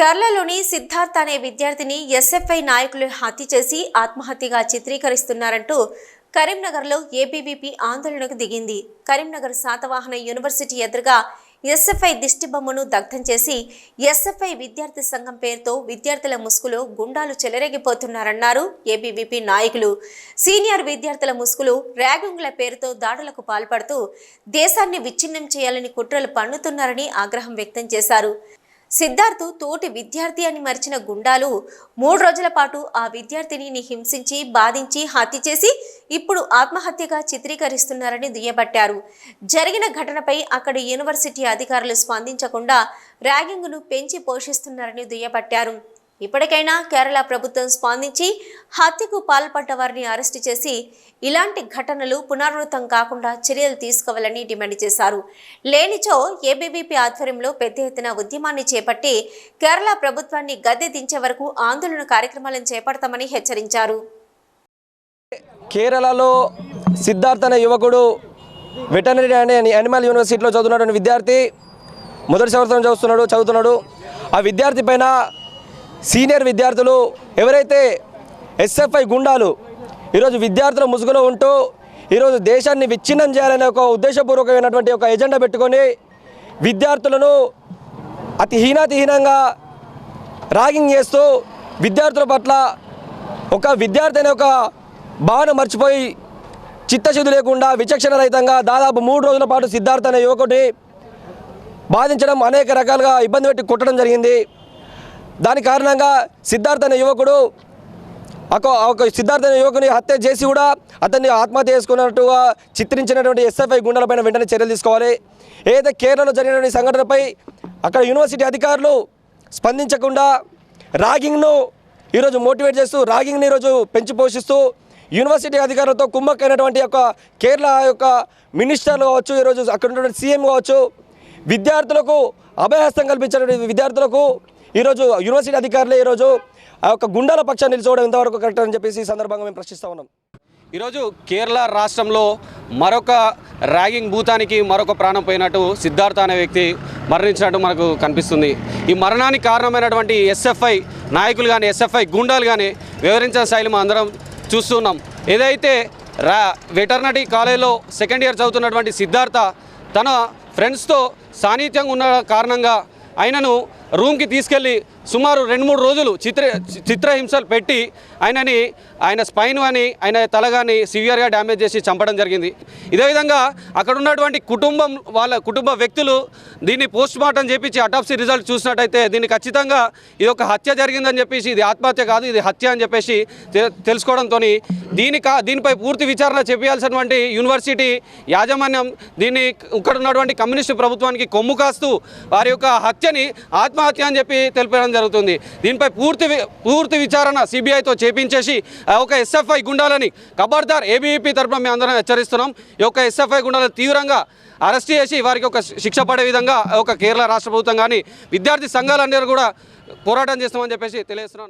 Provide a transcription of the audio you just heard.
కేరళలోని సిద్ధార్థ్ అనే విద్యార్థిని ఎస్ఎఫ్ఐ నాయకులు హత్య చేసి ఆత్మహత్యగా చిత్రీకరిస్తున్నారంటూ కరీంనగర్లో ఏబీవీపీ ఆందోళనకు దిగింది. కరీంనగర్ శాతవాహన యూనివర్సిటీ ఎదురుగా ఎస్ఎఫ్ఐ దిష్టిబొమ్మను దగ్ధం చేసి ఎస్ఎఫ్ఐ విద్యార్థి సంఘం పేరుతో విద్యార్థుల ముసుగులో గుండాలు చెలరేగిపోతున్నారన్నారు ఏబీవీపీ నాయకులు. సీనియర్ విద్యార్థుల ముసుగులు ర్యాగింగ్ల పేరుతో దాడులకు పాల్పడుతూ దేశాన్ని విచ్ఛిన్నం చేయాలని కుట్రలు పన్నుతున్నారని ఆగ్రహం వ్యక్తం చేశారు. సిద్ధార్థ్ తోటి విద్యార్థి అని మరిచిన గుండాలు మూడు రోజుల పాటు ఆ విద్యార్థిని హింసించి బాధించి హత్య చేసి ఇప్పుడు ఆత్మహత్యగా చిత్రీకరిస్తున్నారని దుయ్యబట్టారు. జరిగిన ఘటనపై అక్కడ యూనివర్సిటీ అధికారులు స్పందించకుండా ర్యాగింగ్ను పెంచి పోషిస్తున్నారని దుయ్యబట్టారు. ఇప్పటికైనా కేరళ ప్రభుత్వం స్పందించి హత్యకు పాల్పడ్డ వారిని అరెస్టు చేసి ఇలాంటి ఘటనలు పునరావృతం కాకుండా చర్యలు తీసుకోవాలని డిమాండ్ చేశారు. లేనిచో ఏబీవీపీ ఆధ్వర్యంలో పెద్ద ఎత్తున ఉద్యమాన్ని చేపట్టి కేరళ ప్రభుత్వాన్ని గద్దె దించే వరకు ఆందోళన కార్యక్రమాలను చేపడతామని హెచ్చరించారు. కేరళలో సిద్ధార్థ అనే యువకుడు వెటనరీ అనే యానిమల్ యూనివర్సిటీలో చదువుతున్నటువంటి విద్యార్థి మొదటి సంవత్సరం చదువుతున్నాడు చదువుతున్నాడు. ఆ విద్యార్థి పైన సీనియర్ విద్యార్థులు ఎవరైతే ఎస్ఎఫ్ఐ గుండాలు ఈరోజు విద్యార్థుల ముసుగులో ఉంటూ ఈరోజు దేశాన్ని విచ్ఛిన్నం చేయాలనే ఒక ఉద్దేశపూర్వకమైనటువంటి ఒక ఎజెండా పెట్టుకొని విద్యార్థులను అతి హీనాతిహీనంగా ర్యాగింగ్ చేస్తూ విద్యార్థుల పట్ల ఒక విద్యార్థి అనే ఒక భావన మర్చిపోయి చిత్తశుద్ధి లేకుండా విచక్షణ రహితంగా దాదాపు మూడు రోజుల పాటు సిద్ధార్థ అనే యువకుడిని బాధించడం అనేక రకాలుగా ఇబ్బంది పెట్టి కొట్టడం జరిగింది. దాని కారణంగా సిద్ధార్థ అనే యువకుడు ఒక ఒక సిద్ధార్థ యువకుని హత్య చేసి కూడా అతన్ని ఆత్మహత్య చేసుకున్నట్టుగా చిత్రించినటువంటి ఎస్ఎఫ్ఐ గుండెలపైన వెంటనే చర్యలు తీసుకోవాలి. ఏదైతే కేరళలో జరిగినటువంటి సంఘటనపై అక్కడ యూనివర్సిటీ అధికారులు స్పందించకుండా ర్యాగింగ్ను ఈరోజు మోటివేట్ చేస్తూ ర్యాగింగ్ని ఈరోజు పెంచి పోషిస్తూ యూనివర్సిటీ అధికారులతో కుమ్మక్కైనటువంటి యొక్క కేరళ యొక్క మినిస్టర్లు కావచ్చు ఈరోజు అక్కడ ఉన్నటువంటి సీఎం కావచ్చు విద్యార్థులకు అభయహస్తం కల్పించినటువంటి విద్యార్థులకు ఈరోజు యూనివర్సిటీ అధికారులే ఈరోజు ఆ యొక్క గుండాల పక్షాన్ని నిలిచోవడం ఇంతవరకు కరెక్ట్ అని చెప్పేసి ఈ సందర్భంగా మేము ప్రశ్నిస్తూ ఉన్నాం. ఈరోజు కేరళ రాష్ట్రంలో మరొక ర్యాగింగ్ భూతానికి మరొక ప్రాణం పోయినట్టు సిద్ధార్థ అనే వ్యక్తి మరణించినట్టు మనకు కనిపిస్తుంది. ఈ మరణానికి కారణమైనటువంటి ఎస్ఎఫ్ఐ నాయకులు కానీ ఎస్ఎఫ్ఐ గుండాలు కానీ వివరించిన శైలి మనం అందరం చూస్తున్నాం. ఏదైతే రా వెటర్నరీ కాలేజీలో సెకండ్ ఇయర్ చదువుతున్నటువంటి సిద్ధార్థ తన ఫ్రెండ్స్తో సాన్నిధ్యంగా ఉన్న కారణంగా ఆయనను రూమ్కి తీసుకెళ్ళి సుమారు రెండు మూడు రోజులు చిత్ర చిత్రహింసలు పెట్టి ఆయనని ఆయన స్పైన్ అని ఆయన తల కానీ సివియర్గా డ్యామేజ్ చేసి చంపడం జరిగింది. ఇదే విధంగా అక్కడ ఉన్నటువంటి కుటుంబం వాళ్ళ కుటుంబ వ్యక్తులు దీన్ని పోస్ట్ మార్టం చేపించి అటాప్సీ రిజల్ట్ చూసినట్టయితే దీన్ని ఖచ్చితంగా ఇది ఒక హత్య జరిగిందని చెప్పేసి ఇది ఆత్మహత్య కాదు ఇది హత్య అని చెప్పేసి తె- తెలుసుకోవడంతో దీని దీనిపై పూర్తి విచారణ చేపించాల్సినటువంటి యూనివర్సిటీ యాజమాన్యం దీన్ని ఇక్కడ ఉన్నటువంటి కమ్యూనిస్టు ప్రభుత్వానికి కొమ్ము కాస్తూ వారి యొక్క హత్యని ఆత్మ ఆత్మహత్య అని చెప్పి తెలిపడం జరుగుతుంది. దీనిపై పూర్తి పూర్తి విచారణ సిబిఐతో చేపించేసి ఆ ఒక ఎస్ఎఫ్ఐ గుండాలని ఖబర్దార్ ఏబీఈపీ తరఫున మేము అందరం హెచ్చరిస్తున్నాం. ఈ యొక్క ఎస్ఎఫ్ఐ గుండాలను తీవ్రంగా అరెస్ట్ చేసి వారికి ఒక శిక్ష పడే విధంగా ఒక కేరళ రాష్ట్ర ప్రభుత్వం కానీ విద్యార్థి సంఘాలన్నీ కూడా పోరాటం చేస్తామని చెప్పేసి తెలియజేస్తున్నాం.